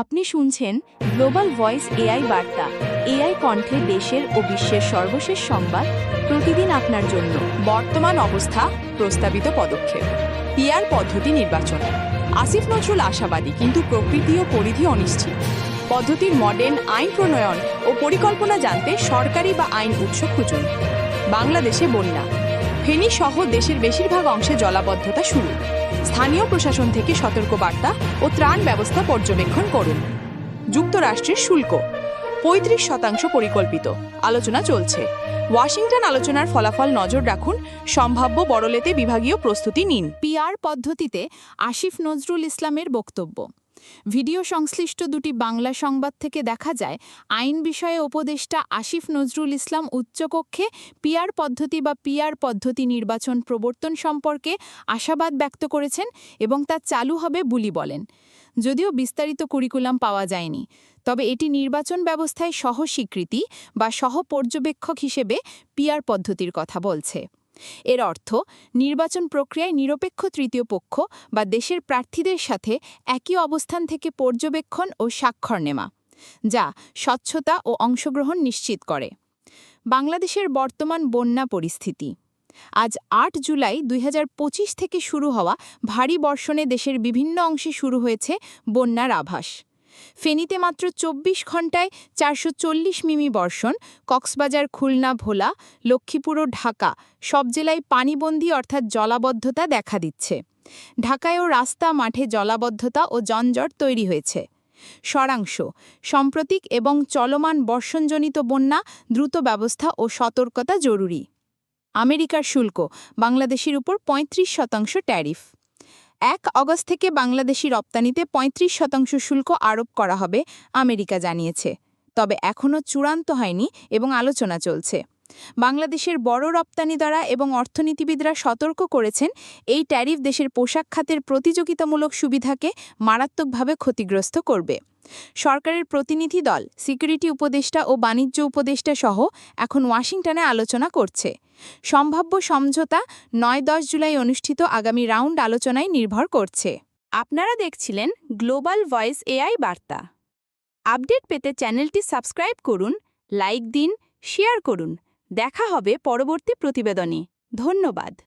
আপনি শুনছেন global voice AI বার্তা। এআই কণ্ঠে দেশের ও বিশ্বের সর্বশেষ সংবাদ প্রতিদিন আপনার জন্য। বর্তমান অবস্থা, প্রস্তাবিত পদক্ষেপ। পিয়ার পদ্ধতি নির্বাচন। আসিফ নজরুল আশাবাদী, কিন্তু প্রকৃতি ও পরিধি অনিশ্চিত। পদ্ধতির মডেল, আইন প্রণয়ন ও পরিকল্পনা জানতে সরকারি বা আইন উৎস খুঁজুন। বাংলাদেশে বন্যা। ফেনী সহ দেশের বেশিরভাগ অংশে জলাবদ্ধতা শুরু। স্থানীয় প্রশাসন থেকে সতর্কবার্তা ও ত্রাণ ব্যবস্থা পর্যবেক্ষণ করুন। যুক্তরাষ্ট্রের শুল্ক, পঁয়ত্রিশ শতাংশ পরিকল্পিত, আলোচনা চলছে। ওয়াশিংটন আলোচনার ফলাফল নজর রাখুন, সম্ভাব্য বড়লেতে বিভাগীয় প্রস্তুতি নিন। পিআর পদ্ধতিতে আসিফ নজরুল ইসলামের বক্তব্য। ভিডিও সংশ্লিষ্ট দুটি বাংলা সংবাদ থেকে দেখা যায়, আইন বিষয়ে উপদেষ্টা আসিফ নজরুল ইসলাম উচ্চকক্ষে পিয়ার পদ্ধতি বা পিয়ার পদ্ধতি নির্বাচন প্রবর্তন সম্পর্কে আশাবাদ ব্যক্ত করেছেন এবং তা চালু হবে বুলি বলেন। যদিও বিস্তারিত কুরিকুলাম পাওয়া যায়নি, তবে এটি নির্বাচন ব্যবস্থায় সহ স্বীকৃতি বা সহ পর্যবেক্ষক হিসেবে পিয়ার পদ্ধতির কথা বলছে। এর অর্থ, নির্বাচন প্রক্রিয়ায় নিরপেক্ষ তৃতীয় পক্ষ বা দেশের প্রার্থীদের সাথে একই অবস্থান থেকে পর্যবেক্ষণ ও স্বাক্ষর নেওয়া, যা স্বচ্ছতা ও অংশগ্রহণ নিশ্চিত করে। বাংলাদেশের বর্তমান বন্যা পরিস্থিতি, আজ আট জুলাই দুই হাজার পঁচিশ থেকে শুরু হওয়া ভারী বর্ষণে দেশের বিভিন্ন অংশে শুরু হয়েছে বন্যার আভাস। ফেনীতে মাত্র চব্বিশ ঘণ্টায় চারশো মিমি বর্ষণ, কক্সবাজার, খুলনা, ভোলা, লক্ষ্মীপুর ও ঢাকা সব জেলায় পানিবন্দী অর্থাৎ জলাবদ্ধতা দেখা দিচ্ছে। ঢাকায়ও রাস্তা, মাঠে জলাবদ্ধতা ও জঞ্জট তৈরি হয়েছে। সরাংশ, সাম্প্রতিক এবং চলমান বর্ষণজনিত বন্যা, দ্রুত ব্যবস্থা ও সতর্কতা জরুরি। আমেরিকার শুল্ক, বাংলাদেশের উপর ৩৫ শতাংশ ট্যারিফ। এক অগস্ট থেকে বাংলাদেশি রপ্তানিতে ৩৫ শতাংশ শুল্ক আরোপ করা হবে, আমেরিকা জানিয়েছে। তবে এখনও চূড়ান্ত হয়নি এবং আলোচনা চলছে। বাংলাদেশের বড় রপ্তানি দ্বারা এবং অর্থনীতিবিদরা সতর্ক করেছেন, এই ট্যারিফ দেশের পোশাক খাতের প্রতিযোগিতামূলক সুবিধাকে মারাত্মকভাবে ক্ষতিগ্রস্ত করবে। সরকারের প্রতিনিধি দল, সিকিউরিটি উপদেষ্টা ও বাণিজ্য উপদেষ্টা সহ এখন ওয়াশিংটনে আলোচনা করছে। সম্ভাব্য সমঝোতা নয় দশ জুলাই অনুষ্ঠিত আগামী রাউন্ড আলোচনায় নির্ভর করছে। আপনারা দেখছিলেন গ্লোবাল ভয়েস এআই বার্তা। আপডেট পেতে চ্যানেলটি সাবস্ক্রাইব করুন, লাইক দিন, শেয়ার করুন। দেখা হবে পরবর্তী প্রতিবেদনে। ধন্যবাদ।